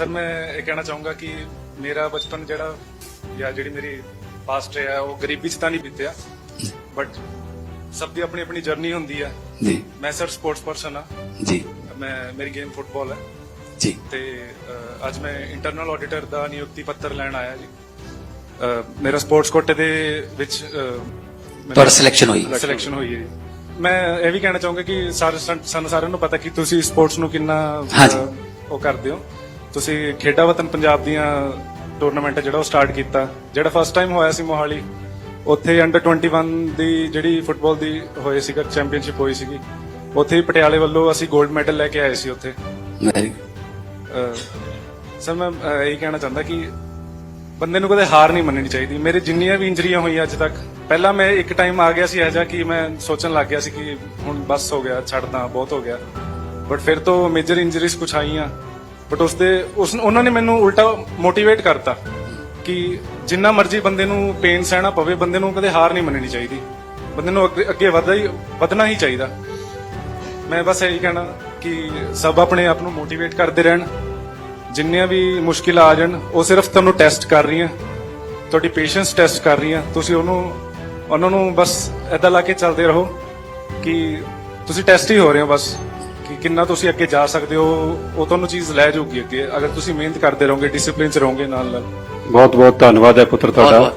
Sir ਮੈਂ ਇਹ ਕਹਿਣਾ ਚਾਹੂੰਗਾ ਕਿ ਮੇਰਾ ਬਚਪਨ ਜਿਹੜਾ ਜਾਂ ਜਿਹੜੀ ਮੇਰੀ ਪਾਸਟ ਹੈ ਉਹ ਗਰੀਬੀ 'ਚ ਤਾਂ ਨਹੀਂ ਬੀਤਿਆ ਬਟ ਸਭ ਦੀ ਆਪਣੀ ਆਪਣੀ ਜਰਨੀ ਹੁੰਦੀ ਹੈ ਜੀ। ਮੈਂ ਸਰ ਸਪੋਰਟਸ ਪਰਸਨ ਆ। ਜੀ। ਮੈਂ ਮੇਰੀ ਗੇਮ ਫੁੱਟਬਾਲ ਹੈ ਜੀ। ਤੇ ਅੱਜ ਮੈਂ ਇੰਟਰਨਲ ਆਡੀਟਰ ਦਾ ਨਿਯੁਕਤੀ ਪੱਤਰ ਲੈਣ ਆਇਆ ਜੀ। ਮੇਰਾ ਸਪੋਰਟਸ ਕੋਟੇ ਦੇ ਵਿੱਚ ਤੁਹਾਡਾ selection ਹੋਈ। ਸਿਲੈਕਸ਼ਨ ਹੋਈ ਹੈ ਮੈਂ ਇਹ ਵੀ ਕਹਿਣਾ ਚਾਹੂੰਗਾ ਕਿ ਸਾਰੇ ਸਨ- ਸਾਰਿਆਂ ਨੂੰ ਪਤਾ ਕਿ ਤੁਸੀਂ ਸਪੋਰਟਸ ਨੂੰ ਕਿੰਨਾ। ਉਹ ਕਰਦੇ ਹੋ। ਤੁਸੀਂ ਖੇਡਾਂ ਵਤਨ ਪੰਜਾਬ ਦੀਆਂ ਟੂਰਨਾਮੈਂਟ ਜਿਹੜਾ ਉਹ ਸਟਾਰਟ ਕੀਤਾ। ਜਿਹੜਾ ਫਸਟ ਟਾਈਮ ਹੋਇਆ ਸੀ ਮੋਹਾਲੀ ਉੱਥੇ ਅੰਡਰ 21 ਦੀ ਜਿਹੜੀ ਫੁੱਟਬਾਲ ਦੀ ਹੋਏ ਸੀਗਾ ਚੈਂਪੀਅਨਸ਼ਿਪ ਹੋਈ ਸੀਗੀ ਉੱਥੇ ਹੀ ਪਟਿਆਲੇ ਵੱਲੋਂ ਅਸੀਂ 골ਡ ਮੈਡਲ ਲੈ ਕੇ ਆਏ ਸੀ ਉੱਥੇ। ਵੈਰੀ ਸਰ ਮੈਂ ਇਹੀ ਕਹਿਣਾ ਚਾਹੁੰਦਾ ਕਿ ਬੰਦੇ ਨੂੰ ਕਦੇ ਹਾਰ ਨਹੀਂ ਮੰਨਣੀ ਚਾਹੀਦੀ। ਮੇਰੇ ਜਿੰਨੀਆਂ ਵੀ ਇੰਜਰੀਆਂ ਹੋਈਆਂ ਅੱਜ ਤੱਕ ਪਹਿਲਾਂ ਮੈਂ ਇੱਕ ਟਾਈਮ ਆ ਗਿਆ ਸੀ ਐਜਾ ਕਿ ਮੈਂ ਸੋਚਣ ਲੱਗ ਗਿਆ ਸੀ ਕਿ ਹੁਣ ਬਸ ਹੋ ਗਿਆ ਛੱਡਦਾ ਬਹੁਤ ਹੋ ਗਿਆ। ਬਟ ਫਿਰ ਤੋਂ ਮੇਜਰ ਇੰਜਰੀਜ਼ ਕੁਛ ਆਈਆਂ। ਬਟ ਉਸਦੇ, ਉਸ, ਉਹਨਾਂ ਨੇ ਮੈਨੂੰ ਉਲਟਾ ਮੋਟੀਵੇਟ ਕਰਤਾ ਕਿ ਜਿੰਨਾ ਮਰਜ਼ੀ ਬੰਦੇ ਨੂੰ ਪੇਨ ਸਹਿਣਾ ਪਵੇ, ਬੰਦੇ ਨੂੰ ਕਦੇ ਹਾਰ ਨਹੀਂ ਮੰਨਣੀ ਚਾਹੀਦੀ। ਬੰਦੇ ਨੂੰ ਅੱਗੇ- ਅੱਗੇ ਵਧਣਾ ਹੀ ਵਧਣਾ ਹੀ ਚਾਹੀਦਾ। ਮੈਂ ਬਸ ਇਹੀ ਕਹਿਣਾ ਕਿ ਸਭ ਆਪਣੇ ਆਪ ਨੂੰ ਮੋਟੀਵੇਟ ਕਰਦੇ ਰਹਿਣ। ਜਿੰਨੀਆਂ ਵੀ ਮੁਸ਼ਕਿਲਾਂ ਆ ਜਾਣ, ਉਹ ਸਿਰਫ ਤੁਹਾਨੂੰ ਟੈਸਟ ਕਰ ਰਹੀਆਂ। ਤੁਹਾਡੀ ਪੇਸ਼ੈਂਸ ਟੈਸਟ ਕਰ ਰਹੀਆਂ। ਤੁਸੀਂ ਉਹਨੂੰ, ਉਹਨਾਂ ਨੂੰ ਬਸ ਏਦਾਂ ਲਾ ਕੇ ਚੱਲਦੇ ਰਹੋ ਕਿ ਤੁਸੀਂ ਟੈਸਟ ਹੀ ਹੋ ਰਹੇ ਹੋ ਬਸ। ਕਿੰਨਾ ਤੁਸੀਂ ਅੱਗੇ ਜਾ ਸਕਦੇ ਹੋ ਉਹ ਤੁਹਾਨੂੰ ਚੀਜ਼ ਲੈ ਜਾਊਗੀ ਅੱਗੇ। ਅਗਰ ਤੁਸੀਂ ਮਿਹਨਤ ਕਰਦੇ ਰਹੋਗੇ ਡਿਸਪਲਿਨ ਚ ਰਹੋਗੇ ਨਾਲ ਨਾਲ ਬਹੁਤ ਬਹੁਤ ਧੰਨਵਾਦ ਹੈ ਪੁੱਤਰ ਤੁਹਾਡਾ।